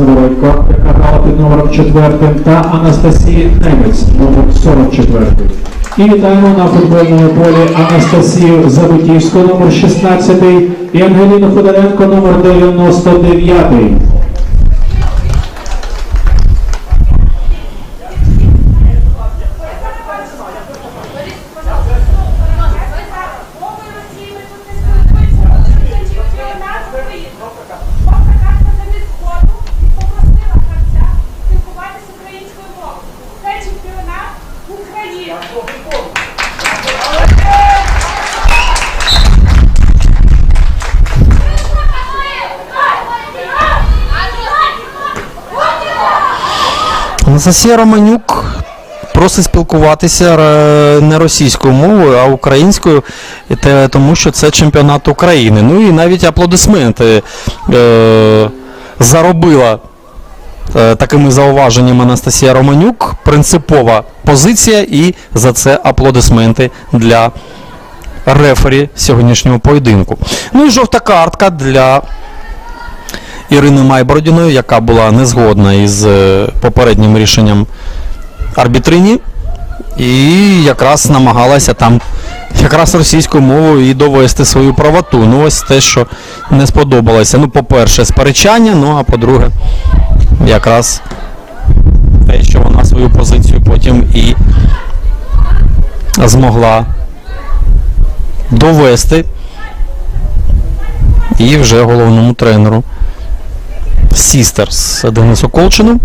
Сидоренко, яка грала під номером 4, та Анастасії Немець, номер 44. І вітаємо на футбольному полі Анастасію Забутівську, номер 16, і Ангеліну Ходоренко, номер 99. України. Анастасія Романюк просить спілкуватися е, не російською мовою, а українською, тому що це чемпіонат України. Ну і навіть аплодисменти е, заробила такими зауваженнями Анастасія Романюк. Принципова позиція, і за це аплодисменти для рефері сьогоднішнього поєдинку. Ну і жовта картка для Ірини Майбородіної, яка була не згодна із е, попереднім рішенням арбітрині, і якраз намагалася там якраз російською мовою і довести свою правоту. Ну, ось те, що не сподобалося. Ну, по-перше, сперечання, ну а по-друге, якраз те, що вона свою позицію потім і змогла довести. І вже головному тренеру Сістерс Денису Колчину.